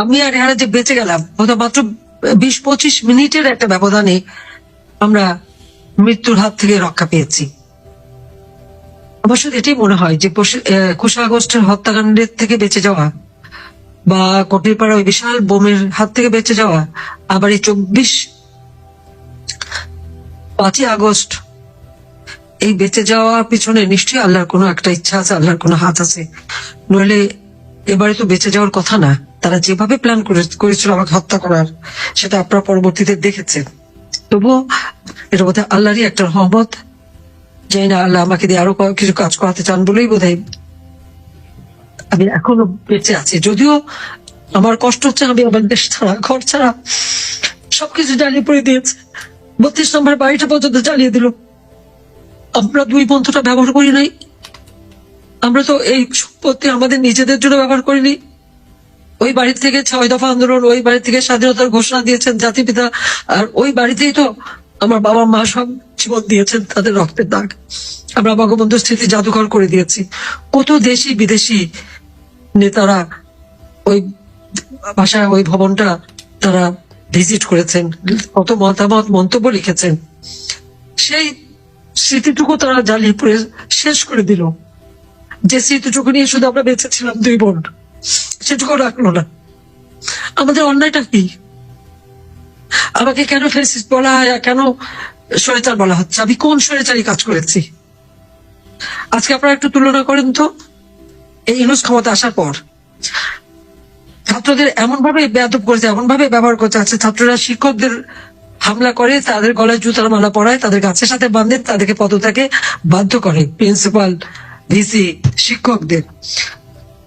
আমি আর এরা যে বেঁচে গেলাম মাত্র বিশ পঁচিশ মিনিটের একটা ব্যবধানে আমরা মৃত্যুর হাত থেকে রক্ষা পেয়েছি। আমার শুধু এটাই মনে হয় যে কুশা আগস্টের হত্যাকাণ্ডের থেকে বেঁচে যাওয়া বা কটিরপাড়া ওই বিশাল বোমের হাত থেকে বেঁচে যাওয়া, আবার এই চব্বিশ পাঁচই আগস্ট, এই বেঁচে যাওয়ার পিছনে নিশ্চয়ই আল্লাহর কোনো একটা ইচ্ছা আছে, আল্লাহর কোনো হাত আছে। নইলে এবারে তো বেঁচে যাওয়ার কথা না। তারা যেভাবে প্ল্যান করেছিল আমাকে হত্যা করার, সেটা আপনারা পরবর্তীতে দেখেছেন। তবুও এটা বোধ আল্লাহরই একটা রহমত জানি না আল্লাহ আমাকে দিয়ে আরও কিছু কাজ করাতে চান বলেই বোধ আমি এখনও বেঁচে আছি। যদিও আমার কষ্ট হচ্ছে আমি আমার দেশ ছাড়া, ঘর ছাড়া, সবকিছু জ্বালিয়ে পড়ে দিয়েছে। বত্রিশ নম্বর বাড়িটা পর্যন্ত জ্বালিয়ে দিল। আমরা দুই বন্ধুটা ব্যবহার করি নাই। আমরা তো এই সম্পত্তি আমাদের নিজেদের জন্য ব্যবহার করিনি। ওই বাড়ি থেকে ছয় দফা আন্দোলন, ওই বাড়ি থেকে স্বাধীনতার ঘোষণা দিয়েছেন জাতিপিতা আর ওই বাড়িতেই তো আমার বাবা মা সব জীবন দিয়েছেন তাদের রক্তের দাগ। আমরা বঙ্গবন্ধু স্মৃতি জাদুঘর করে দিয়েছি। কত দেশি বিদেশি নেতারা ওই ভাষায় ওই ভবনটা তারা ভিজিট করেছেন, কত মতামত, মন্তব্য লিখেছেন। সেই স্মৃতিটুকু তারা জ্বালিয়ে পুড়ে শেষ করে দিল। যে স্মৃতিটুকু নিয়ে শুধু আমরা বেঁচে ছিলাম দুই বোন। সেটুকু রাখল না। আমাদের অন্যায়টা কি? আমাকে কেন ফেসিস্ট বলা হয় কেন স্বৈরাচার বলা হচ্ছে? আমি কোন স্বৈরাচারী কাজ করেছি? আজকে আপনারা একটু তুলনা করেন তো। এই ইউনুস ক্ষমতা আসার পর ছাত্রদের এমন ভাবে বেয়াদব করেছে এমন ভাবে ব্যবহার করছে আছে ছাত্ররা শিক্ষকদের হামলা করে, তাদের গলায় জুতার মালা পরায়, তাদের গাছের সাথে বাঁধে, তাদেরকে পদত্যাগে বাধ্য করে প্রিন্সিপাল, ভিসি, শিক্ষকদের।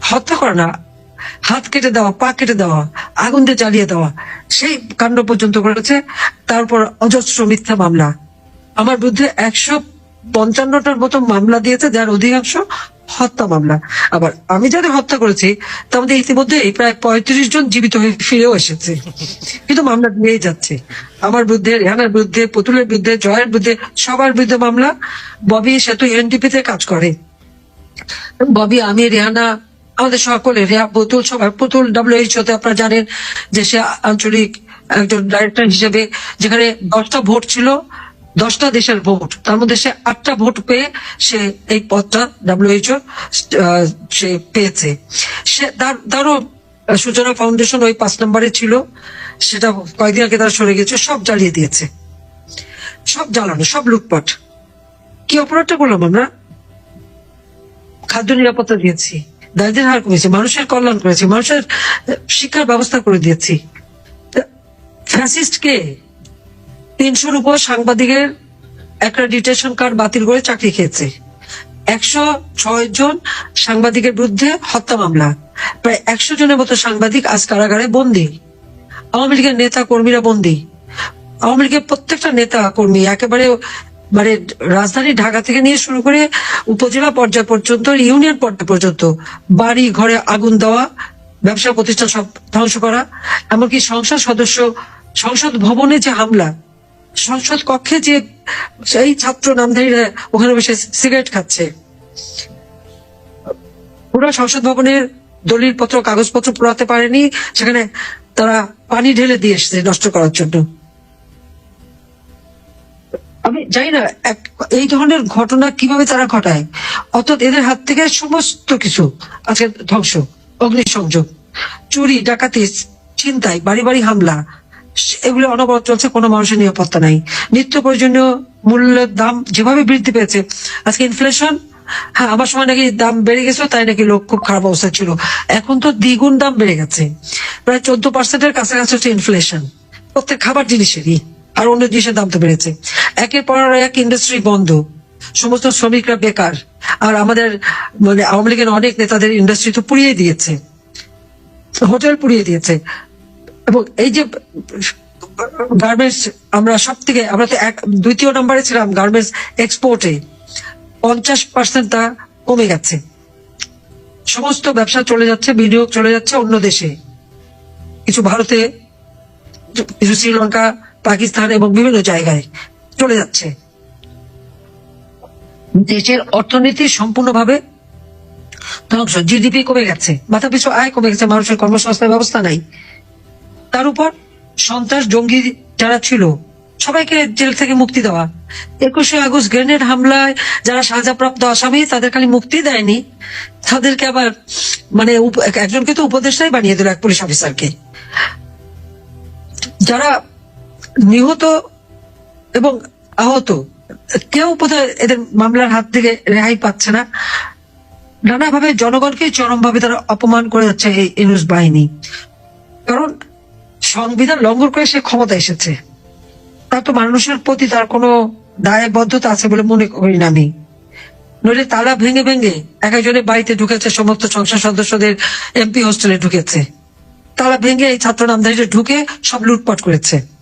হত্যা করে না। হাত কেটে দেওয়া পা কেটে দেওয়া আগুন দিয়ে জ্বালিয়ে দেওয়া সেই কাণ্ড পর্যন্ত করেছে তারপর অজস্র মিথ্যা মামলা। আমার বিরুদ্ধে একশো পঞ্চান্নটার মতো মামলা দিয়েছে, যার অধিকাংশ হত্যা মামলা। আবার আমি যাদের হত্যা করেছি তার মধ্যে প্রায় পঁয়ত্রিশ জন জীবিত হয়ে ফিরেও এসেছে। কিন্তু মামলা নিয়েই যাচ্ছে। আমার বিরুদ্ধে রেহানার বিরুদ্ধে, পুতুলের বিরুদ্ধে, জয়ের বিরুদ্ধে, সবার বিরুদ্ধে মামলা। ববি সেতু এনডিপিতে কাজ করে। ববি, আমি রেহানা আমাদের সকলে রেহা পুতুল সবাই পুতুল ডাব্লিউএইচও তে আপনারা জানেন যে সে আঞ্চলিক একজন ডাইরেক্টর হিসেবে যেখানে দশটা ভোট ছিল, দশটা দেশের ভোট, তার মধ্যে সে আটটা ভোট পেয়ে সে এই পদটা ডাব্লিউএইচও সে পেয়েছে। সে তার, তারও সূচনা ফাউন্ডেশন ওই পাঁচ নম্বরে ছিল, সেটা কয়েকদিন আগে তারা সরে গেছে সব জ্বালিয়ে দিয়েছে। সব জ্বালানো, সব লুটপাট। কি অপরাধটা করলাম আমরা? খাদ্য নিরাপত্তা দিয়েছি। দারিদ্রের হার কমেছে, মানুষের কল্যাণ করেছি মানুষের শিক্ষার ব্যবস্থা করে দিয়েছি। ফ্যাসিস্ট কে? তিনশোর উপর সাংবাদিকের একটা ডিটেশন কার্ড বাতিল করে চাকরি খেয়েছে। একশো ছয় জন সাংবাদিকের বিরুদ্ধে হত্যা মামলা। প্রায় একশো জনের মতো সাংবাদিক আজ কারাগারে বন্দী। আওয়ামী লীগের নেতা কর্মীরা বন্দী। আওয়ামী লীগের প্রত্যেকটা নেতা কর্মী একেবারে মানে রাজধানী ঢাকা থেকে নিয়ে শুরু করে উপজেলা পর্যায় পর্যন্ত, ইউনিয়ন পর্যায় পর্যন্ত বাড়ি, ঘরে আগুন দেওয়া, ব্যবসা প্রতিষ্ঠান সব ধ্বংস করা, এমনকি সংসদ সদস্য, সংসদ ভবনে যে হামলা, সংসদ কক্ষে যে সেই ছাত্র নামধারীরা ওখানে বসে সিগারেট খাচ্ছে। পুরো সংসদ ভবনের দলিল পত্র কাগজপত্র পোড়াতে পারেনি, সেখানে তারা পানি ঢেলে দিয়ে এসেছে নষ্ট করার জন্য। আমি জানি না এই ধরনের ঘটনা কীভাবে তারা ঘটায়। অর্থাৎ এদের হাত থেকে সমস্ত কিছু আজকে ধ্বংস, অগ্নিসংযোগ, চুরি, ডাকাতি চিন্তায় বাড়ি বাড়ি হামলা, এগুলো অনবরত চলছে, কোনো মানুষের নিরাপত্তা নাই। নিত্য প্রয়োজনীয় মূল্যের দাম যেভাবে বৃদ্ধি পেয়েছে, আজকে ইনফ্লেশন হ্যাঁ আমার সময় নাকি দাম বেড়ে গেছে তাই নাকি লোক খুব খারাপ অবস্থা ছিল। এখন তো দ্বিগুণ দাম বেড়ে গেছে। প্রায় চোদ্দ পার্সেন্টের কাছাকাছি হচ্ছে ইনফ্লেশন প্রত্যেক খাবার জিনিসেরই। আর অন্য জিনিসের দাম তো বেড়েছে। একের পর এক ইন্ডাস্ট্রি বন্ধ। সমস্ত শ্রমিকরা বেকার। আর আমাদের মানে আওয়ামী লীগের অনেক নেতাদের ইন্ডাস্ট্রি তো পুড়িয়ে দিয়েছে। হোটেল পুড়িয়ে দিয়েছে। এবং এই যে গার্মেন্টস আমরা সব থেকে আমরা তো এক, দ্বিতীয় নম্বরে ছিলাম গার্মেন্টস এক্সপোর্টে পঞ্চাশ পার্সেন্ট তা কমে গেছে। সমস্ত ব্যবসা চলে যাচ্ছে, বিনিয়োগ চলে যাচ্ছে অন্য দেশে। কিছু ভারতে, কিছু শ্রীলঙ্কা পাকিস্তান এবং বিভিন্ন জায়গায় চলে যাচ্ছে। দেশের অর্থনীতি সম্পূর্ণভাবে ধ্বংস জিডিপি কমে গেছে মাথা পিছু আয় কমে গেছে, মানুষের কর্মসংস্থান ব্যবস্থা নাই। তার উপর সন্ত্রাস, জঙ্গি যারা ছিল, সবাইকে জেল থেকে মুক্তি দেওয়া। একুশে আগস্ট গ্রেনেড হামলায় যারা সাজাপ্রাপ্ত আসামি, তাদের খালি মুক্তি দেয়নি। তাদেরকে আবার মানে একজনকে তো উপদেষ্টাই বানিয়ে দিল এক পুলিশ অফিসারকে যারা নিহত এবং আহত, কেউ বোধহয় এদের মামলার হাত থেকে রেহাই পাচ্ছে না। নানাভাবে জনগণকে চরমভাবে তারা অপমান করে যাচ্ছে এই ইনুস বাহিনী। কারণ সংবিধান লঙ্ঘন করে সে ক্ষমতা এসেছে। তার তো মানুষের প্রতি তার কোনো দায়বদ্ধতা আছে বলে মনে করি না আমি। নইলে তালা ভেঙে ভেঙে এক একজনের বাড়িতে ঢুকেছে, সমস্ত সংসদ সদস্যদের এমপি হোস্টেলে ঢুকেছে। তালা ভেঙে এই ছাত্র নামধারীরা ঢুকে সব লুটপাট করেছে।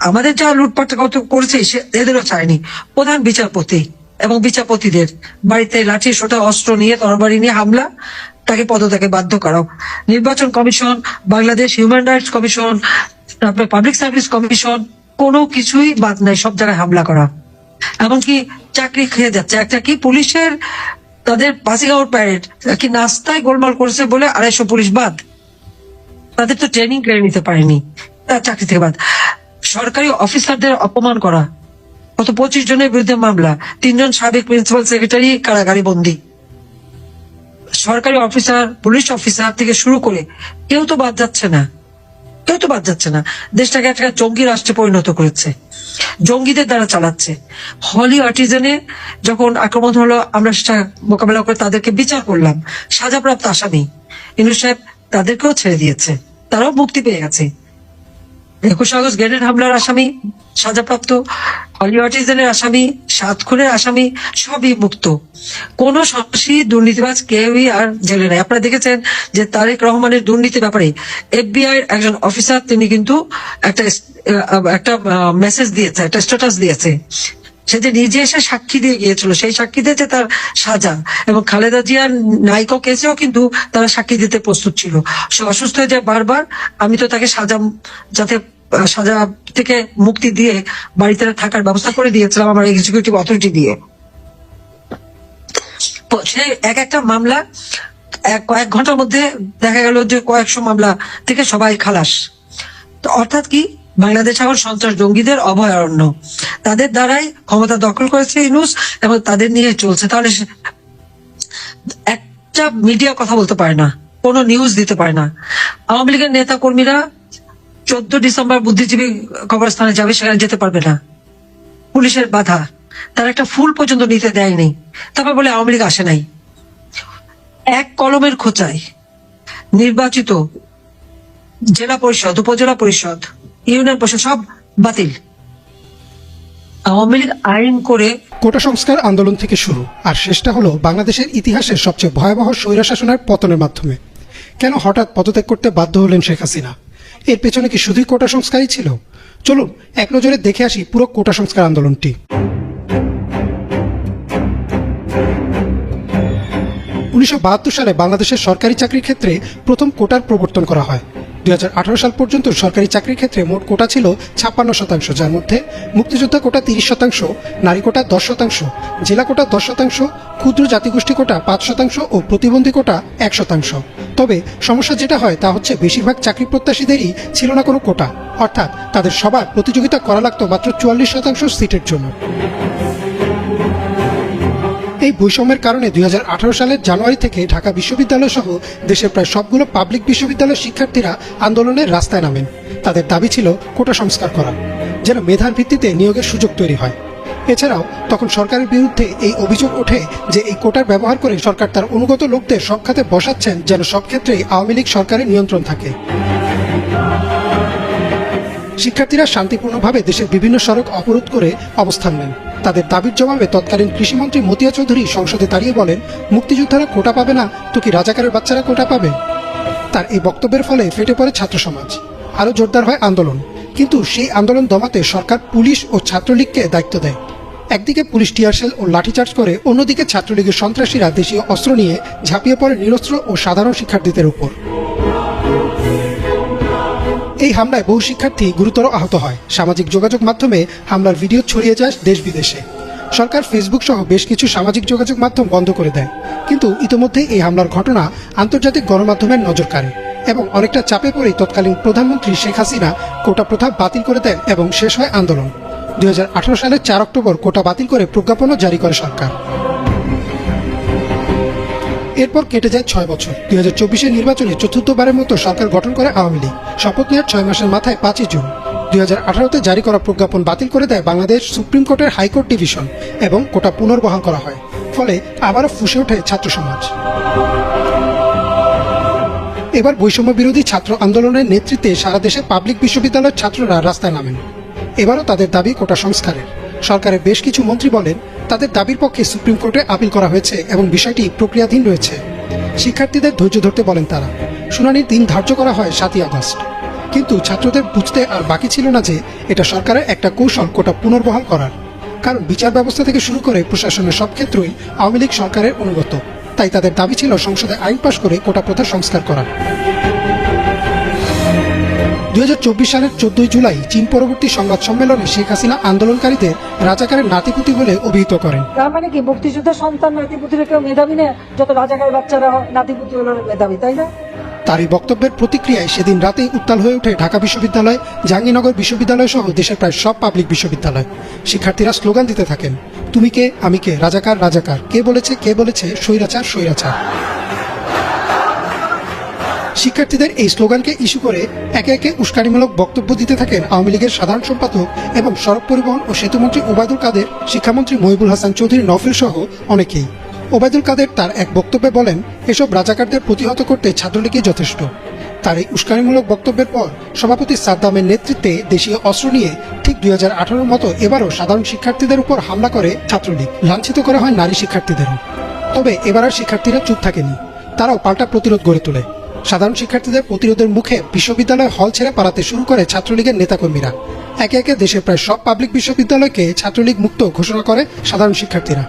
আমাদের যা লুটপাট করেছে এদেরও চায়নি। প্রধান বিচারপতি এবং বিচারপতিদের বাড়িতে লাঠি, সোটা, অস্ত্র নিয়ে, তরবারি নিয়ে হামলা, তাকে পদত্যাগে বাধ্য করাও। নির্বাচন commission, Bangladesh human rights commission, তারপরে পাবলিক সার্ভিস কমিশন, কোনো কিছুই বাদ নাই, সব জায়গায় হামলা করা। এমনকি চাকরি খেয়ে যাচ্ছে। একটা কি পুলিশের তাদের পাসিং প্যারেড, কি নাস্তায় গোলমাল করেছে বলে আড়াইশো পুলিশ বাদ? তাদের তো ট্রেনিং কেড়ে নিতে পারেনি। তার চাকরি থেকে বাদ। সরকারি অফিসারদের অপমান করা। কত পঁচিশ জনের বিরুদ্ধে মামলা। তিনজন সাবেক প্রিন্সিপাল সেক্রেটারি, কারাগারে বন্দী। সরকারি অফিসার, পুলিশ অফিসার থেকে শুরু করে কেউ তো বাদ যাচ্ছে না। কেউ তো বাদ যাচ্ছে না। দেশটাকে একটা জঙ্গি রাষ্ট্রে পরিণত করেছে। জঙ্গিদের দ্বারা চালাচ্ছে। হলি আর্টিজেনে যখন আক্রমণ হলো, আমরা সেটা মোকাবেলা করে তাদেরকে বিচার করলাম। সাজাপ্রাপ্ত আসামি। ইনু সাহেব তাদেরকেও ছেড়ে দিয়েছে। তারাও মুক্তি পেয়ে গেছে। একুশ আগস্ট গ্রেনেড হামলার আসামি, সাজাপ্রাপ্ত হলি আর্টিজেনের আসামি, সাত খুনের আসামি সবই মুক্ত। কোন সন্ত্রাসী দুর্নীতিবাজ কেউই আর জেলে নাই। আপনারা দেখেছেন যে তারেক রহমানের দুর্নীতি ব্যাপারে এফবিআই একজন অফিসার, তিনি কিন্তু একটা একটা মেসেজ দিয়েছে, একটা স্ট্যাটাস দিয়েছে। সে যে নিজে এসে সাক্ষী দিয়ে গিয়েছিল, সেই সাক্ষী দিয়েছে তার সাজা। এবং খালেদা জিয়ার নাইকো কেসেও কিন্তু তারা সাক্ষী দিতে প্রস্তুত ছিল। সে অসুস্থ হয়ে যায় বারবার, আমি তো তাকে সাজা, যাতে, সাজা থেকে মুক্তি দিয়ে বাড়িতে থাকার ব্যবস্থা করে দিয়েছিলাম আমার এক্সিকিউটিভ অথরিটি দিয়ে। সে এক একটা মামলা কয়েক ঘণ্টার মধ্যে দেখা গেল যে কয়েকশো মামলা থেকে সবাই খালাস। অর্থাৎ কি? বাংলাদেশ এখন সন্ত্রাস জঙ্গিদের অভয়ারণ্য। তাদের দ্বারাই ক্ষমতা দখল করেছে ইনুস এবং তাদের নিয়ে চলছে। তাহলে একটা মিডিয়া কথা বলতে পারে না, কোনো নিউজ দিতে পারে না। আওয়ামী লীগের নেতা কর্মীরা চোদ্দ ডিসেম্বর বুদ্ধিজীবী কবরস্থানে যাবে, সেখানে যেতে পারবে না। পুলিশের বাধা। তারা একটা ফুল পর্যন্ত নিতে দেয়নি। তারপর বলে আওয়ামী লীগ আসে নাই। এক কলমের খোঁচায় নির্বাচিত জেলা পরিষদ, উপজেলা পরিষদ ইউনিয়ন পরিষদ সব বাতিল। আওয়ামী লীগ আইন করে কোটা সংস্কার আন্দোলন থেকে শুরু, আর শেষটা হলো বাংলাদেশের ইতিহাসের সবচেয়ে ভয়াবহ স্বৈরশাসনের পতনের মাধ্যমে। কেন হঠাৎ পদত্যাগ করতে বাধ্য হলেন শেখ হাসিনা? এর পেছনে কি শুধুই কোটা সংস্কারই ছিল? চলুন, এক নজরে দেখে আসি পুরো কোটা সংস্কার আন্দোলনটি। উনিশশো বাহাত্তর সালে বাংলাদেশের সরকারি চাকরির ক্ষেত্রে প্রথম কোটার প্রবর্তন করা হয়। দুই হাজার আঠারো সাল পর্যন্ত সরকারি চাকরির ক্ষেত্রে মোট কোটা ছিল ছাপ্পান্ন শতাংশ, যার মধ্যে মুক্তিযোদ্ধা কোটা তিরিশ শতাংশ, নারী কোটা দশ শতাংশ, জেলা কোটা দশ শতাংশ, ক্ষুদ্র জাতিগোষ্ঠী কোটা পাঁচ শতাংশ ও প্রতিবন্ধী কোটা এক শতাংশ। তবে সমস্যা যেটা হয় তা হচ্ছে বেশিরভাগ চাকরি প্রত্যাশীদেরই ছিল না কোনো কোটা। অর্থাৎ তাদের সবার প্রতিযোগিতা করা লাগতো মাত্র চুয়াল্লিশ শতাংশ সিটের জন্য। এই বৈষম্যের কারণে দুই হাজার আঠারো সালের জানুয়ারি থেকে ঢাকা বিশ্ববিদ্যালয় সহ দেশের প্রায় সবগুলো পাবলিক বিশ্ববিদ্যালয়ের শিক্ষার্থীরা আন্দোলনের রাস্তায় নামেন। তাদের দাবি ছিল কোটা সংস্কার করা, যেন মেধার ভিত্তিতে নিয়োগের সুযোগ তৈরি হয়। এছাড়াও তখন সরকারের বিরুদ্ধে এই অভিযোগ ওঠে যে এই কোটার ব্যবহার করে সরকার তার অনুগত লোকদের সব খাতে বসাচ্ছেন, যেন সব ক্ষেত্রেই আওয়ামী লীগ সরকারের নিয়ন্ত্রণ থাকে। শিক্ষার্থীরা শান্তিপূর্ণভাবে দেশের বিভিন্ন সড়ক অবরোধ করে অবস্থান নেন। তাদের দাবির জবাবে তৎকালীন কৃষিমন্ত্রী মতিয়া চৌধুরী সংসদে দাঁড়িয়ে বলেন, মুক্তিযোদ্ধারা কোটা পাবে না, তো কি রাজাকারের বাচ্চারা কোটা পাবে? তার এই বক্তব্যের ফলে ফেটে পড়ে ছাত্র সমাজ। আরও জোরদার হয় আন্দোলন। কিন্তু সেই আন্দোলন দমাতে সরকার পুলিশ ও ছাত্রলীগকে দায়িত্ব দেয়। একদিকে পুলিশ টিয়ারশেল ও লাঠিচার্জ করে, অন্যদিকে ছাত্রলীগের সন্ত্রাসীরা দেশীয় অস্ত্র নিয়ে ঝাঁপিয়ে পড়ে নিরস্ত্র ও সাধারণ শিক্ষার্থীদের উপর। এই হামলায় বহু শিক্ষার্থী গুরুতর আহত হয়। সামাজিক যোগাযোগ মাধ্যমে হামলার ভিডিও ছড়িয়ে যায় দেশ বিদেশে সরকার ফেসবুক সহ বেশ কিছু সামাজিক যোগাযোগ মাধ্যম বন্ধ করে দেয়। কিন্তু ইতোমধ্যেই এই হামলার ঘটনা আন্তর্জাতিক গণমাধ্যমের নজর কাড়ে এবং অনেকটা চাপে পড়েই তৎকালীন প্রধানমন্ত্রী শেখ হাসিনা কোটা প্রথা বাতিল করে দেন এবং শেষ হয় আন্দোলন। দুই হাজার আঠারো সালের চার অক্টোবর কোটা বাতিল করে প্রজ্ঞাপনও জারি করে সরকার। এরপর কেটে যায় ছয় বছর। দুই হাজার চব্বিশের নির্বাচনে চতুর্থবারের মতো সরকার গঠন করে আওয়ামী লীগ। শপথ নেওয়ার ছয় মাসের মাথায় পাঁচই জুন। দুই হাজার আঠারোতে জারি করা প্রজ্ঞাপন বাতিল করে দেয় বাংলাদেশ সুপ্রিম কোর্টের হাইকোর্ট ডিভিশন এবং কোটা পুনর্বহাল করা হয়। ফলে আবারও ফুসে ওঠে ছাত্র সমাজ। এবার বৈষম্য বিরোধী ছাত্র আন্দোলনের নেতৃত্বে সারা দেশে পাবলিক বিশ্ববিদ্যালয়ের ছাত্ররা রাস্তায় নামেন। এবারও তাদের দাবি কোটা সংস্কারের। সরকারের বেশ কিছু মন্ত্রী বলেন তাদের দাবির পক্ষে সুপ্রিম কোর্টে আপিল করা হয়েছে এবং বিষয়টি প্রক্রিয়াধীন রয়েছে। শিক্ষার্থীদের ধৈর্য ধরতে বলেন তারা। শুনানির দিন ধার্য করা হয় সাতই আগস্ট। কিন্তু ছাত্রদের বুঝতে আর বাকি ছিল না যে এটা সরকারের একটা কৌশল কোটা পুনর্বহাল করার। কারণ বিচার ব্যবস্থা থেকে শুরু করে প্রশাসনের সব ক্ষেত্রেই আওয়ামী লীগ সরকারের অনুগত। তাই তাদের দাবি ছিল সংসদে আইন পাশ করে কোটা প্রথা সংস্কার করা দুই সালের চোদ্দই জুলাই চীন পরবর্তী সংবাদ সম্মেলনে শেখ হাসিনা আন্দোলনকারীদের রাজাকারের নাতিপুতি বলে অভিহিত করেন। তার মানে কি মুক্তিযুদ্ধের সন্তান নাতিপুতিরা কেউ মেধাবী না? যত রাজাকার বাচ্চারা নাতিপুতি হলো মেধাবী তাই না? তার এই বক্তব্যের প্রতিক্রিয়ায় সেদিন রাতেই উত্তাল হয়ে ওঠে ঢাকা বিশ্ববিদ্যালয় জাহাঙ্গীরনগর বিশ্ববিদ্যালয় সহ দেশের প্রায় সব পাবলিক বিশ্ববিদ্যালয়। শিক্ষার্থীরা স্লোগান দিতে থাকেন তুমি কে? আমি কে? রাজাকার রাজাকার। কে বলেছে? কে বলেছে? স্বৈরাচার স্বৈরাচার। শিক্ষার্থীদের এই স্লোগানকে ইস্যু করে একে একে উস্কানিমূলক বক্তব্য দিতে থাকেন আওয়ামী লীগের সাধারণ সম্পাদক এবং সড়ক পরিবহন ও সেতুমন্ত্রী ওবায়দুল কাদের, শিক্ষামন্ত্রী মহিবুল হাসান চৌধুরী নফিল সহ অনেকেই। ওবায়দুল কাদের তার এক বক্তব্যে বলেন, এসব রাজাকারদের প্রতিহত করতে ছাত্রলীগই যথেষ্ট। তার এই উস্কানিমূলক বক্তব্যের পর সভাপতি সাদ্দামের নেতৃত্বে দেশীয় অস্ত্র নিয়ে ঠিক দুই হাজার মতো এবারও সাধারণ শিক্ষার্থীদের উপর হামলা করে ছাত্রলীগ। লাঞ্ছিত করা হয় নারী শিক্ষার্থীদেরও। তবে এবার আর শিক্ষার্থীরা চুপ থাকেনি। তারাও পাল্টা প্রতিরোধ গড়ে তোলে। সাধারণ শিক্ষার্থীদের প্রতিরোধের মুখে বিশ্ববিদ্যালয় হল ছেড়ে পালাতে শুরু করে ছাত্রলীগের নেতাকর্মীরা। একে একে দেশের প্রায় সব পাবলিক বিশ্ববিদ্যালয়কে ছাত্রলীগ মুক্ত ঘোষণা করে সাধারণ শিক্ষার্থীরা।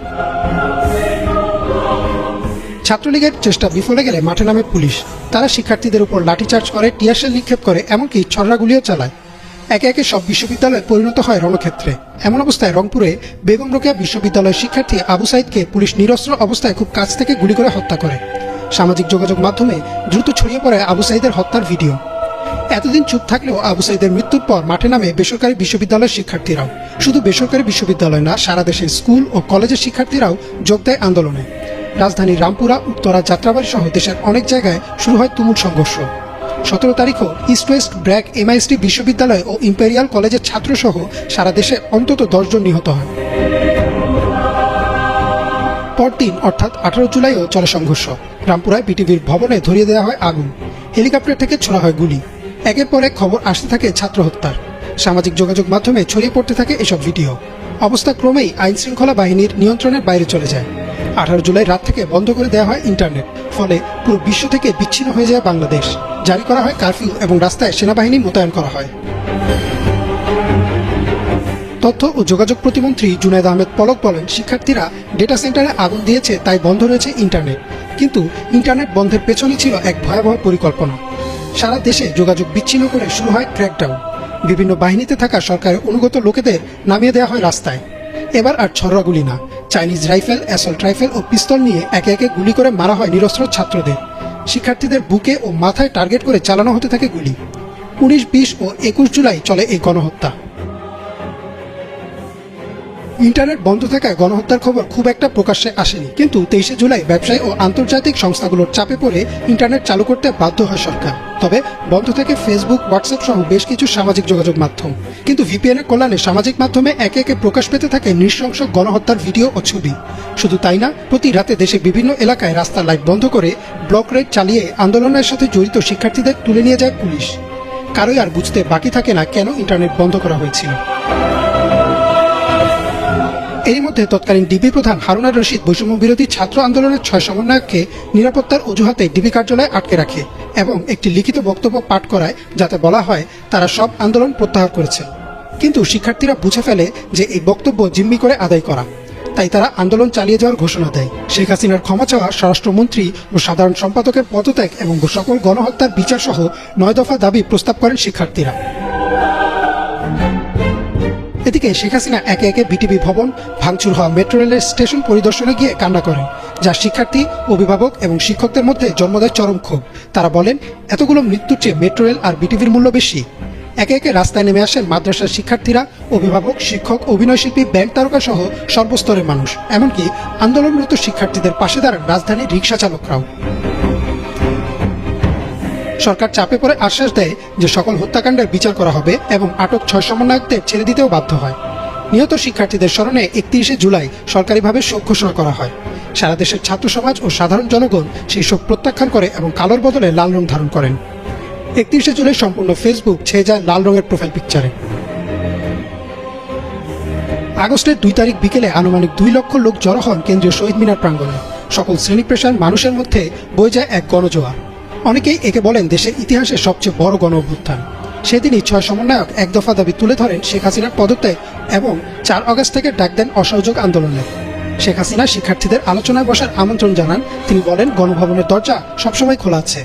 ছাত্রলীগের চেষ্টা বিফলে গেলে মাঠে নামে পুলিশ। তারা শিক্ষার্থীদের উপর লাঠিচার্জ করে টিয়ারশেল নিক্ষেপ করে, এমনকি ছড়াগুলিও চালায়। একে একে সব বিশ্ববিদ্যালয় পরিণত হয় রণক্ষেত্রে। এমন অবস্থায় রংপুরে বেগম রোকেয়া বিশ্ববিদ্যালয়ের শিক্ষার্থী আবু সাইদকে পুলিশ নিরস্ত্র অবস্থায় খুব কাছ থেকে গুলি করে হত্যা করে। সামাজিক যোগাযোগ মাধ্যমে দ্রুত ছড়িয়ে পড়ে আবু সাইদের হত্যার ভিডিও। এতদিন চুপ থাকলেও আবু সাইদের মৃত্যুর পর মাঠে নামে বেসরকারি বিশ্ববিদ্যালয়ের শিক্ষার্থীরাও। শুধু বেসরকারি বিশ্ববিদ্যালয় না, সারা দেশের স্কুল ও কলেজের শিক্ষার্থীরাও যোগ দেয় আন্দোলনে। রাজধানী রামপুরা, উত্তরা যাত্রাবাড়ি সহ দেশের অনেক জায়গায় শুরু হয় তুমুল সংঘর্ষ। সতেরো তারিখও ইস্ট ওয়েস্ট ব্র্যাক এমআইএসটি বিশ্ববিদ্যালয় ও ইম্পেরিয়াল কলেজের ছাত্রসহ সারা দেশে অন্তত দশজন নিহত হয় পরদিন, অর্থাৎ আঠারো জুলাইও চলে সংঘর্ষ রামপুরায় বিটিভির ভবনে ধরিয়ে দেওয়া হয় আগুন। হেলিকপ্টার থেকে ছোড়া হয় গুলি। একের পর এক খবর আসতে থাকে ছাত্র হত্যার। সামাজিক যোগাযোগ মাধ্যমে ছড়িয়ে পড়তে থাকে এসব ভিডিও। অবস্থা ক্রমেই আইন শৃঙ্খলা বাহিনীর নিয়ন্ত্রণের বাইরে চলে যায়। আঠারো জুলাই রাত থেকে বন্ধ করে দেওয়া হয় ইন্টারনেট। ফলে পুরো বিশ্ব থেকে বিচ্ছিন্ন হয়ে যায় বাংলাদেশ। জারি করা হয় কারফিউ এবং রাস্তায় সেনাবাহিনী মোতায়েন করা হয়। তথ্য ও যোগাযোগ প্রতিমন্ত্রী জুনায়দ আহমেদ পলক বলেন, শিক্ষার্থীরা ডেটা সেন্টারে আগুন দিয়েছে, তাই বন্ধ রয়েছে ইন্টারনেট কিন্তু ইন্টারনেট বন্ধের পেছনে ছিল এক ভয়াবহ পরিকল্পনা। সারা দেশে যোগাযোগ বিচ্ছিন্ন করে শুরু হয় ক্র্যাকডাউন বিভিন্ন বাহিনীতে থাকা সরকারের অনুগত লোকেদের নামিয়ে দেওয়া হয় রাস্তায়। এবার আর ছড়রা গুলি না। চাইনিজ রাইফেল অ্যাসল্ট রাইফেল ও পিস্তল নিয়ে একে একে গুলি করে মারা হয় নিরস্ত্র ছাত্রদের। শিক্ষার্থীদের বুকে ও মাথায় টার্গেট করে চালানো হতে থাকে গুলি। উনিশ, বিশ ও একুশ জুলাই চলে এই গণহত্যা। ইন্টারনেট বন্ধ থাকায় গণহত্যার খবর খুব একটা প্রকাশ্যে আসেনি। কিন্তু তেইশে জুলাই ব্যবসায়ী ও আন্তর্জাতিক সংস্থাগুলোর চাপে পড়ে ইন্টারনেট চালু করতে বাধ্য হয় সরকার। তবে বন্ধ থাকে ফেসবুক, হোয়াটসঅ্যাপ সহ বেশ কিছু সামাজিক যোগাযোগ মাধ্যম। কিন্তু ভিপিএন এর কল্যাণে সামাজিক মাধ্যমে একে একে প্রকাশ পেতে থাকে নৃশংস গণহত্যার ভিডিও ও ছবি। শুধু তাই না, প্রতি রাতে দেশে বিভিন্ন এলাকায় রাস্তার লাইট বন্ধ করে ব্লক রেড চালিয়ে আন্দোলনের সাথে জড়িত শিক্ষার্থীদের তুলে নিয়ে যায় পুলিশ। কারোই আর বুঝতে বাকি থাকে না কেন ইন্টারনেট বন্ধ করা হয়েছিল। এর মধ্যে তৎকালীন ডিবি প্রধান হারুনার রশিদ বৈষম্য বিরোধী ছাত্র আন্দোলনের ছয় সমন্বয়ককে নিরাপত্তার অজুহাতে ডিবি কার্যালয়ে আটকে রাখে এবং একটি লিখিত বক্তব্য পাঠ করায় যাতে বলা হয় তারা সব আন্দোলন প্রত্যাহার করেছে। কিন্তু শিক্ষার্থীরা বুঝে ফেলে যে এই বক্তব্য জিম্মি করে আদায় করা। তাই তারা আন্দোলন চালিয়ে যাওয়ার ঘোষণা দেয়। শেখ হাসিনার ক্ষমা চাওয়া স্বরাষ্ট্রমন্ত্রী ও সাধারণ সম্পাদকের পদত্যাগ এবং সকল গণহত্যার বিচার সহ নয় দফা দাবি প্রস্তাব করেন শিক্ষার্থীরা। এদিকে শেখ হাসিনা একে একে বিটিভি ভবন, ভাঙচুর হওয়া মেট্রো রেলের স্টেশন পরিদর্শনে গিয়ে কান্না করেন, যা শিক্ষার্থী, অভিভাবক এবং শিক্ষকদের মধ্যে জন্ম দেয় চরম ক্ষোভ। তারা বলেন, এতগুলো মৃত্যুর চেয়ে মেট্রো রেল আর বিটিভির মূল্য বেশি। একে একে রাস্তায় নেমে আসেন মাদ্রাসার শিক্ষার্থীরা, অভিভাবক, শিক্ষক, অভিনয়শিল্পী, ব্যাংক তারকা সহ সর্বস্তরের মানুষ। এমনকি আন্দোলনরত শিক্ষার্থীদের পাশে দাঁড়ান রাজধানীর রিক্সা চালকরাও সরকার চাপে পড়ে আশ্বাস দেয় যে সকল হত্যাকাণ্ডের বিচার করা হবে এবং আটক ছয় সমন্বয়কদের ছেড়ে দিতেও বাধ্য হয়। নিহত শিক্ষার্থীদের স্মরণে একত্রিশে জুলাই সরকারিভাবে শোক ঘোষণা করা হয়। সারা দেশের ছাত্র সমাজ ও সাধারণ জনগণ সেই শোক প্রত্যাখ্যান করে এবং কালোর বদলে লাল রং ধারণ করেন। একত্রিশে জুলাই সম্পূর্ণ ফেসবুক ছেয়ে যায় লাল রঙের প্রোফাইল পিকচারে। আগস্টের দুই তারিখ বিকেলে আনুমানিক দুই লক্ষ লোক জড়ো হন কেন্দ্রীয় শহীদ মিনার প্রাঙ্গণে। সকল শ্রেণি পেশার মানুষের মধ্যে বয়ে যায় এক গণজোয়ার। অনেকেই একে বলেন দেশের ইতিহাসের সবচেয়ে বড় গণ অভ্যুত্থান সেদিনই ছয় সমন্বয়ক এক দফা দাবি তুলে ধরেন শেখ হাসিনার পদত্যাগ এবং চার আগস্ট থেকে ডাক দেন অসহযোগ আন্দোলনে। শেখ হাসিনা শিক্ষার্থীদের আলোচনায় বসার আমন্ত্রণ জানান। তিনি বলেন, গণভবনের দরজা সবসময় খোলা আছে।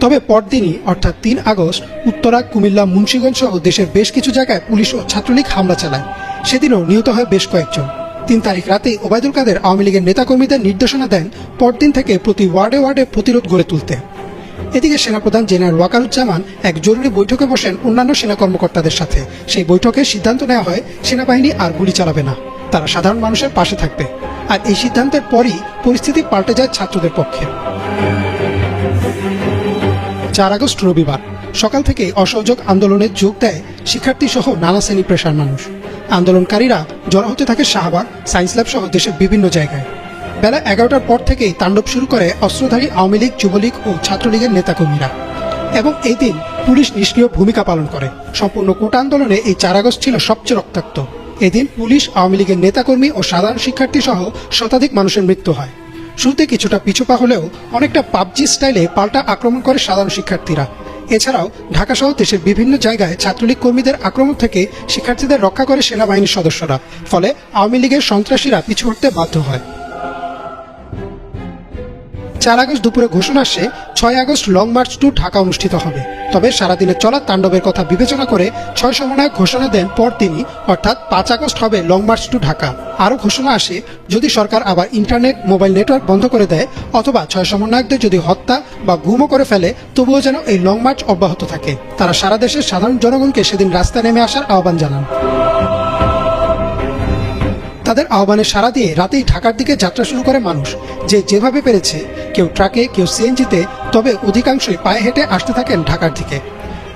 তবে পরদিনই, অর্থাৎ তিন আগস্ট, উত্তরা, কুমিল্লা, মুন্সিগঞ্জ সহ দেশের বেশ কিছু জায়গায় পুলিশ ও ছাত্রলীগ হামলা চালায়। সেদিনও নিহত হয় বেশ কয়েকজন। তিন তারিখ রাতে ওবায়দুল কাদের আওয়ামী লীগের নেতাকর্মীদের নির্দেশনা দেন পরদিন থেকে প্রতি ওয়ার্ডে ওয়ার্ডে প্রতিরোধ গড়ে তুলতে। এদিকে সেনাপ্রধান জেনারেল ওয়াকারুজ্জামান এক জরুরি বৈঠকে বসেন অন্যান্য সেনা কর্মকর্তাদের সাথে। সেই বৈঠকে সিদ্ধান্ত নেওয়া হয়, সেনাবাহিনী আর গুলি চালাবে না। তারা সাধারণ মানুষের পাশে থাকবে। আর এই সিদ্ধান্তের পরই পরিস্থিতি পাল্টে যায় ছাত্রদের পক্ষে। চার আগস্ট রবিবার। সকাল থেকে অসহযোগ আন্দোলনে যোগ দেয় শিক্ষার্থী সহ নানা শ্রেণি পেশার মানুষ। আন্দোলনকারীরা জড়ো হতে থাকে শাহবাগ, সায়েন্স ল্যাব সহ দেশের বিভিন্ন জায়গায়। বেলা এগারোটার পর থেকেই তাণ্ডব শুরু করে অস্ত্রধারী আওয়ামী লীগ, যুবলীগ ও ছাত্রলীগের নেতাকর্মীরা। এবং এই দিন পুলিশ নিষ্ক্রিয় ভূমিকা পালন করে। সম্পূর্ণ কোটা আন্দোলনে এই চার আগস্ট ছিল সবচেয়ে রক্তাক্ত। এদিন পুলিশ, আওয়ামী লীগের নেতাকর্মী ও সাধারণ শিক্ষার্থী সহ শতাধিক মানুষের মৃত্যু হয়। শুরুতে কিছুটা পিছুপা হলেও অনেকটা পাবজি স্টাইলে পাল্টা আক্রমণ করে সাধারণ শিক্ষার্থীরা। এছাড়াও ঢাকা সহ দেশের বিভিন্ন জায়গায় ছাত্রলীগ কর্মীদের আক্রমণ থেকে শিক্ষার্থীদের রক্ষা করে সেনাবাহিনীর সদস্যরা। ফলে আওয়ামী লীগের সন্ত্রাসীরা পিছু হটতে বাধ্য হয়। চার আগস্ট দুপুরে ঘোষণা আসে, ছয় August long march to Dhaka অনুষ্ঠিত হবে। তবে সারাদিনে চলা তাণ্ডবের কথা বিবেচনা করে ছয় সমন্বয়ক ঘোষণা দেন পর তিনি, অর্থাৎ পাঁচ আগস্ট হবে লং মার্চ টু ঢাকা। আরও ঘোষণা আসে, যদি সরকার আবার ইন্টারনেট, মোবাইল নেটওয়ার্ক বন্ধ করে দেয়, অথবা ছয় সমন্বয়কদের যদি হত্যা বা গুমও করে ফেলে, তবুও যেন এই লং মার্চ অব্যাহত থাকে। তারা সারা দেশের সাধারণ জনগণকে সেদিন রাস্তায় নেমে আসার আহ্বান জানান। তাদের আহ্বানে সাড়া দিয়ে রাতেই ঢাকার দিকে যাত্রা শুরু করে মানুষ। যে যেভাবে পেরেছে, কেউ ট্রাকে, কেউ সিএনজিতে, তবে অধিকাংশই পায়ে হেঁটে আসতে থাকেন ঢাকার দিকে।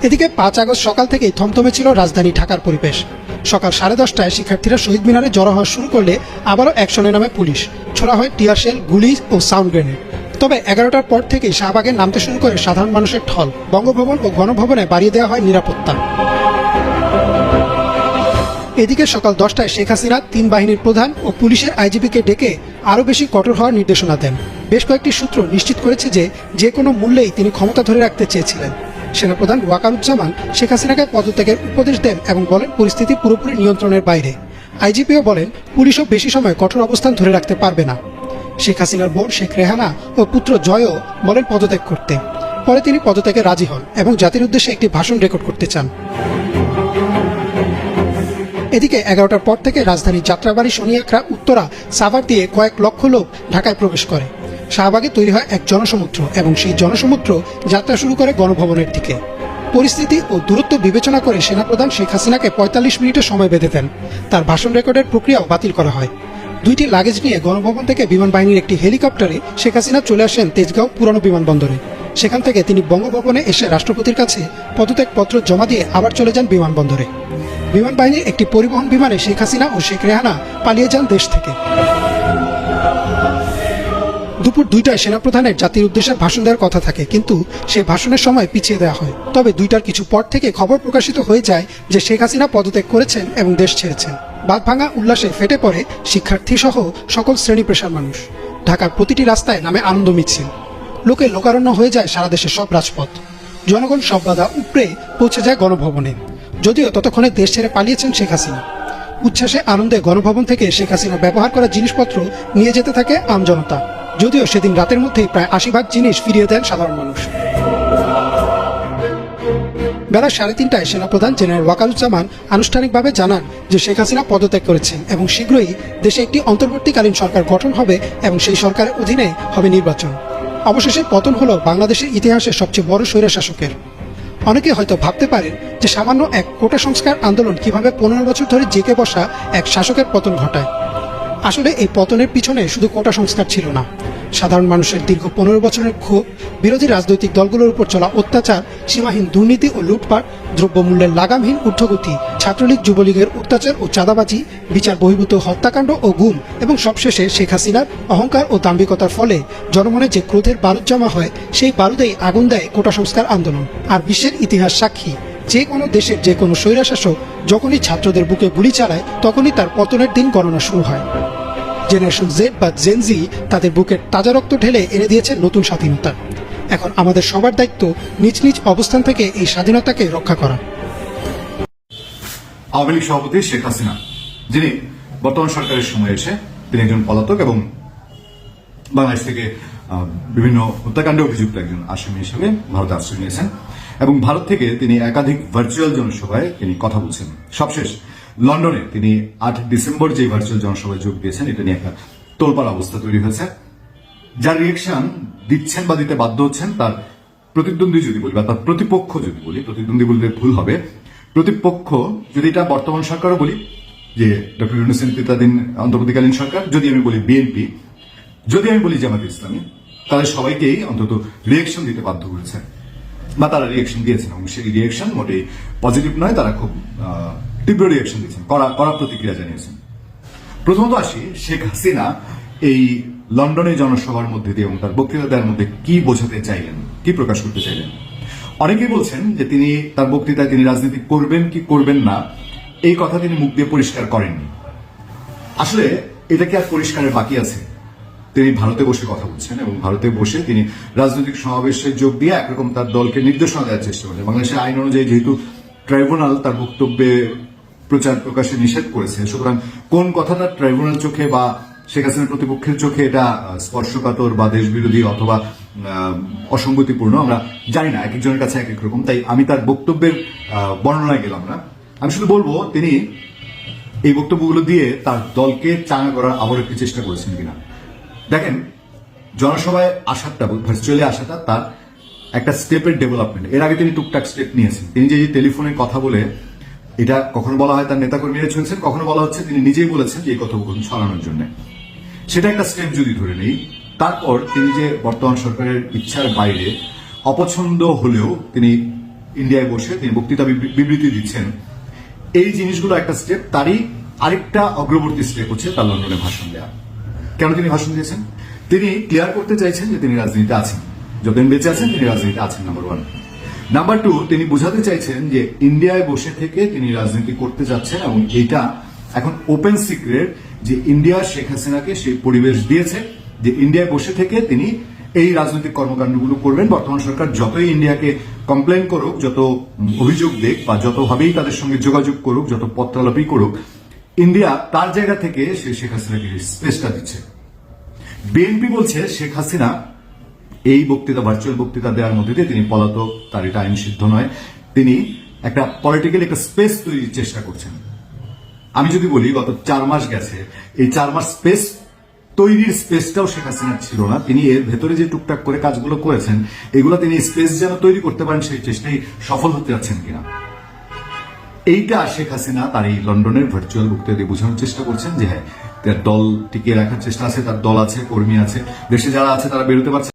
এদিকে পাঁচ আগস্ট সকাল থেকেই থমথমে ছিল রাজধানী ঢাকার পরিবেশ। সকাল সাড়ে দশটায় শিক্ষার্থীরা শহীদ মিনারে জড়ো হওয়া শুরু করলে আবারও অ্যাকশনে নামে পুলিশ। ছোড়া হয় টিয়ার শেল, গুলি ও সাউন্ড গ্রেনেড। তবে এগারোটার পর থেকেই শাহবাগে নামতে শুরু করে সাধারণ মানুষের ঠল বঙ্গভবন ও গণভবনে বাড়িয়ে দেওয়া হয় নিরাপত্তা। এদিকে সকাল দশটায় শেখ হাসিনা তিন বাহিনীর প্রধান ও পুলিশের আইজিপিকে ডেকে আরও বেশি কঠোর হওয়ার নির্দেশনা দেন। বেশ কয়েকটি সূত্র নিশ্চিত করেছে যে যে কোনো মূল্যেই তিনি ক্ষমতা ধরে রাখতে চেয়েছিলেন। সেনাপ্রধান ওয়াকারুজ্জামান শেখ হাসিনাকে পদত্যাগের উপদেশ দেন এবং বলেন পরিস্থিতি পুরোপুরি নিয়ন্ত্রণের বাইরে। আইজিপিও বলেন, পুলিশও বেশি সময় কঠোর অবস্থান ধরে রাখতে পারবে না। শেখ হাসিনার বোন শেখ রেহানা ও পুত্র জয়ও বলেন পদত্যাগ করতে। পরে তিনি পদত্যাগে রাজি হন এবং জাতির উদ্দেশ্যে একটি ভাষণ রেকর্ড করতে চান। এদিকে এগারোটার পর থেকে রাজধানীর যাত্রাবাড়ি শনিয়াখড়া উত্তরা, সাভার দিয়ে কয়েক লক্ষ লোক ঢাকায় প্রবেশ করে। শাহবাগে তৈরি হয় এক জনসমুদ্র এবং সেই জনসমুদ্র যাত্রা শুরু করে গণভবনের দিকে। পরিস্থিতি ও দূরত্ব বিবেচনা করে সেনাপ্রধান শেখ হাসিনাকে পঁয়তাল্লিশ মিনিটের সময় বেঁধে দেন। তার ভাষণ রেকর্ডের প্রক্রিয়াও বাতিল করা হয়। দুইটি লাগেজ নিয়ে গণভবন থেকে বিমান বাহিনীর একটি হেলিকপ্টারে শেখ হাসিনা চলে আসেন তেজগাঁও পুরনো বিমানবন্দরে। সেখান থেকে তিনি বঙ্গভবনে এসে রাষ্ট্রপতির কাছে পদত্যাগপত্র জমা দিয়ে আবার চলে যান বিমানবন্দরে। বিমান বাহিনীর একটি পরিবহন বিমানে শেখ হাসিনা ও শেখ রেহানা পালিয়ে যান দেশ থেকে। দুপুর দুইটায় সেনাপ্রধানের জাতির উদ্দেশ্যে ভাষণ দেওয়ার কথা থাকে, কিন্তু সে ভাষণের সময় পিছিয়ে দেওয়া হয়। তবে দুইটার কিছু পর থেকে খবর প্রকাশিত হয়ে যায় যে শেখ হাসিনা পদত্যাগ করেছেন এবং দেশ ছেড়েছেন। বাঘভাঙা উল্লাসে ফেটে পড়ে শিক্ষার্থী সহ সকল শ্রেণি পেশার মানুষ। ঢাকার প্রতিটি রাস্তায় নামে আনন্দ মিছিল। লোকে লোকারণ্য হয়ে যায় সারা দেশের সব রাজপথ। জনগণ সব বাধা উপড়ে পৌঁছে যায় গণভবনে। যদিও ততক্ষণে দেশ ছেড়ে পালিয়েছেন শেখ হাসিনা। উচ্ছ্বাসে, আনন্দে গণভবন থেকে শেখ হাসিনা ব্যবহার করা জিনিসপত্র নিয়ে যেতে থাকে আমজনতা যদিও সেদিন রাতের মধ্যেই প্রায় আশি ভাগ জিনিস ফিরিয়ে দেন সাধারণ মানুষ। বেলা সাড়ে তিনটায় সেনাপ্রধান জেনারেল ওয়াকারুজ্জামান আনুষ্ঠানিকভাবে জানান যে শেখ হাসিনা পদত্যাগ করেছেন এবং শীঘ্রই দেশে একটি অন্তর্বর্তীকালীন সরকার গঠন হবে এবং সেই সরকারের অধীনে হবে নির্বাচন। অবশেষে পতন হলো বাংলাদেশের ইতিহাসে সবচেয়ে বড় স্বৈরশাসকের অনেকে হয়তো ভাবতে পারেন যে সামান্য এক কোটা সংস্কার আন্দোলন কীভাবে পনেরো বছর ধরে জেকে বসা এক শাসকের পতন ঘটায়। আসলে এই পতনের পিছনে শুধু কোটা সংস্কার ছিল না। সাধারণ মানুষের দীর্ঘ পনেরো বছরের ক্ষোভ, বিরোধী রাজনৈতিক দলগুলোর উপর চলা অত্যাচার, সীমাহীন দুর্নীতি ও লুটপাট, দ্রব্যমূল্যের লাগামহীন ঊর্ধ্বগতি ছাত্রলীগ, যুবলীগের অত্যাচার ও চাঁদাবাজি, বিচার বহির্ভূত হত্যাকাণ্ড ও গুম এবং সবশেষে শেখ হাসিনার অহংকার ও দাম্ভিকতার ফলে জনমনে যে ক্রোধের বারুদ জমা হয়, সেই বারুদেই আগুন দেয় কোটা সংস্কার আন্দোলন। আর বিশ্বের ইতিহাস সাক্ষী, যে কোনো দেশের যে কোনো স্বৈরাশাসক যখনই ছাত্রদের বুকে গুলি চালায়, তখনই তার পতনের দিন গণনা শুরু হয়। জেনারেশন জেড বা জেনজি তাদের বুকের তাজা রক্ত ঢেলে এনে দিয়েছে নতুন স্বাধীনতা। এখন আমাদের সবার দায়িত্ব নিজ নিজ অবস্থান থেকে এই স্বাধীনতাকে রক্ষা করা। আওয়ামী লীগ সভাপতি শেখ হাসিনা, যিনি বর্তমান সরকারের সময় এসে তিনি একজন পলাতক এবং বাংলাদেশ থেকে বিভিন্ন হত্যাকাণ্ডে অভিযুক্ত একজন আসামি হিসেবে ভারতে আশ্রয় নিয়েছেন এবং ভারত থেকে তিনি একাধিক ভার্চুয়াল জনসভায় তিনি কথা বলছেন। সবশেষ, লন্ডনে তিনি আট ডিসেম্বর যে ভার্চুয়াল জনসভায় যোগ দিয়েছেন, এটা নিয়ে একটা তোলপাড় অবস্থা তৈরি হয়েছে। যার রিয়েকশন দিচ্ছেন বা দিতে বাধ্য হচ্ছেন, তার প্রতিদ্বন্দ্বী যদি বলি বা তার প্রতিপক্ষ যদি বলি, প্রতিদ্বন্দ্বী বলতে ভুল হবে। প্রতিপক্ষ, যদি এটা বর্তমান সরকারও বলি, যে ডক্টর ইউনুস নেতৃত্বাধীন অন্তর্বর্তীকালীন সরকার, যদি আমি বলি বিএনপি, যদি আমি বলি জামাত ইসলামী, তাহলে সবাইকেই অন্তত রিয়েকশন দিতে বাধ্য করেছে। বা তারা রিয়েকশন দিয়েছেন এবং সেই রিয়েকশন মোটেই পজিটিভ নয়, তারা খুব তীব্র রিয়েকশন দিয়েছেন। কড়া কড়া প্রতিক্রিয়া জানিয়েছেন। প্রথমত আসি, শেখ হাসিনা এই লন্ডনে জনসভার মধ্যে দিয়ে এবং তার বক্তৃতা দেওয়ার মধ্যে কি বোঝাতে চাইলেন, কি প্রকাশ করতে চাইলেন? অনেকেই বলছেন যে তিনি তার বক্তৃতায় তিনি রাজনীতি করবেন কি করবেন না, এই কথা তিনি মুখ দিয়ে পরিষ্কার করেননি। আসলে এটা কি আর পরিষ্কারের বাকি আছে? তিনি ভারতে বসে কথা বলছেন এবং ভারতে বসে তিনি রাজনৈতিক সমাবেশে যোগ দিয়ে একরকম তার দলকে নির্দেশনা দেওয়ার চেষ্টা করছেন। বাংলাদেশের আইন অনুযায়ী যেহেতু ট্রাইব্যুনাল তার বক্তব্যে প্রচার প্রকাশে নিষেধ করেছে, সুতরাং কোন কথাটা ট্রাইব্যুনাল চোখে বা শেখ হাসিনার প্রতিপক্ষের চোখে এটা স্পর্শকাতর বা দেশবিরোধী অথবা অসঙ্গতিপূর্ণ, আমরা জানি না এক একজনের কাছে এক এক রকম। তাই আমি তার বক্তব্যের বর্ণনায় গেলাম না। আমি শুধু বলব, তিনি এই বক্তব্যগুলো দিয়ে তার দলকে চাঙা করার আবার একটি চেষ্টা করেছেন কিনা। দেখেন, জনসভায় আসাটা ভার্চুয়ালি আসাটা তার একটা স্টেপের ডেভেলপমেন্ট এর আগে তিনি টুকটাক স্টেপ নিয়েছেন। তিনি যে টেলিফোনে কথা বলে, এটা কখনো বলা হয় তার নেতাকর্মীরা শুনছেন কখনো বলা হচ্ছে তিনি নিজেই বলেছেন যে এই কথোপকথন ছড়ানোর জন্য। সেটা একটা স্টেপ যদি ধরে নেই তারপর তিনি যে বর্তমান সরকারের ইচ্ছার বাইরে, অপছন্দ হলেও তিনি ইন্ডিয়ায় বসে তিনি বক্তৃতা বিবৃতি দিচ্ছেন। এই জিনিসগুলো একটা স্টেপ তারই আরেকটা অগ্রবর্তী স্টেপ হচ্ছে তার লন্ডনে ভাষণ দেওয়া কেন তিনি ভাষণ দিয়েছেন? তিনি ক্লিয়ার করতে চাইছেন যে তিনি রাজনীতিতে আছেন। যতদিন বেঁচে আছেন, তিনি রাজনীতিতে আছেন নাম্বার ওয়ান নাম্বার টু তিনি বোঝাতে চাইছেন যে ইন্ডিয়ায় বসে থেকে তিনি রাজনীতি করতে যাচ্ছেন এবং এটা এখন ওপেন সিক্রেট যে ইন্ডিয়া শেখ হাসিনাকে সেই পরিবেশ দিয়েছে। যে ইন্ডিয়ায় বসে থেকে তিনি এই রাজনৈতিক কর্মকাণ্ডগুলো করবেন। বর্তমান সরকার যতই ইন্ডিয়াকে কমপ্লেন করুক, যত অভিযোগ দেখ বা যতভাবেই তাদের সঙ্গে যোগাযোগ করুক, যত পত্রালাপি করুক ইন্ডিয়া তার জায়গা থেকে সে শেখ হাসিনাকে স্পেসটা দিচ্ছে। বিএনপি বলছে, শেখ হাসিনা এই বক্তৃতা ভার্চুয়াল বক্তৃতা দেওয়ার মধ্যে দিয়ে তিনি পলাতক, তার এটা আইন সিদ্ধ নয়। তিনি একটা পলিটিক্যাল একটা স্পেস তৈরির চেষ্টা করছেন। আমি যদি বলি, গত চার মাস গেছে, এই চার মাস স্পেস তৈরির স্পেসটাও শেখ হাসিনার ছিল না। তিনি এর ভেতরে যে টুকটাক করে কাজগুলো করেছেন, এগুলো তিনি স্পেস যেন তৈরি করতে পারেন, সেই চেষ্টায় সফল হতে যাচ্ছেন কিনা। এইটা শেখ হাসিনা তার এই লন্ডনের ভার্চুয়াল বক্তৃতা দিয়ে বোঝানোর চেষ্টা করছেন যে হ্যাঁ তার দল টিকিয়ে রাখার চেষ্টা আছে, তার দল আছে, কর্মী আছে, দেশে যারা আছে তারা বেরোতে পারছে।